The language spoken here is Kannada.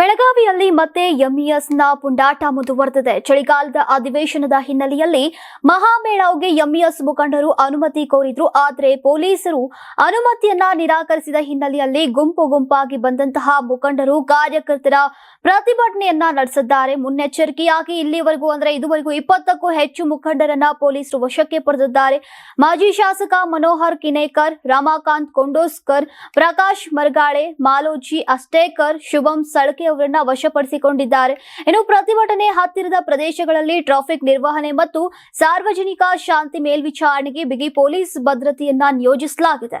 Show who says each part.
Speaker 1: ಬೆಳಗಾವಿಯಲ್ಲಿ ಮತ್ತೆ ಎಂಇಎಸ್ನ ಪುಂಡಾಟ ಮುಂದುವರೆದಿದೆ. ಚಳಿಗಾಲದ ಅಧಿವೇಶನದ ಹಿನ್ನೆಲೆಯಲ್ಲಿ ಮಹಾಮೇಳಾವ್ಗೆ ಎಂಇಎಸ್ ಮುಖಂಡರು ಅನುಮತಿ ಕೋರಿದ್ರು. ಆದರೆ ಪೊಲೀಸರು ಅನುಮತಿಯನ್ನ ನಿರಾಕರಿಸಿದ ಹಿನ್ನೆಲೆಯಲ್ಲಿ ಗುಂಪು ಗುಂಪಾಗಿ ಬಂದಂತಹ ಮುಖಂಡರು ಕಾರ್ಯಕರ್ತರ ಪ್ರತಿಭಟನೆಯನ್ನ ನಡೆಸಿದ್ದಾರೆ. ಮುನ್ನೆಚ್ಚರಿಕೆಯಾಗಿ ಇಲ್ಲಿವರೆಗೂ ಅಂದ್ರೆ ಇದುವರೆಗೂ ಇಪ್ಪತ್ತಕ್ಕೂ ಹೆಚ್ಚು ಮುಖಂಡರನ್ನ ಪೊಲೀಸರು ವಶಕ್ಕೆ ಪಡೆದಿದ್ದಾರೆ. ಮಾಜಿ ಶಾಸಕ ಮನೋಹರ್ ಕಿನೇಕರ್, ರಮಾಕಾಂತ್ ಕೊಂಡೋಸ್ಕರ್, ಪ್ರಕಾಶ್ ಮರಗಾಳೆ, ಮಾಲೋಜಿ ಅಷ್ಟೇಕರ್, ಶುಭಂ ಸಳಕೆ ಅವರನ್ನ ವಶಪಡಿಸಿಕೊಂಡಿದ್ದಾರೆ. ಇನ್ನು ಪ್ರತಿಭಟನೆ ಹತ್ತಿರದ ಪ್ರದೇಶಗಳಲ್ಲಿ ಟ್ರಾಫಿಕ್ ನಿರ್ವಹಣೆ ಮತ್ತು ಸಾರ್ವಜನಿಕ ಶಾಂತಿ ಮೇಲ್ವಿಚಾರಣೆಗೆ ಬಿಗಿ ಪೊಲೀಸ್ ಭದ್ರತೆಯನ್ನ ನಿಯೋಜಿಸಲಾಗಿದೆ.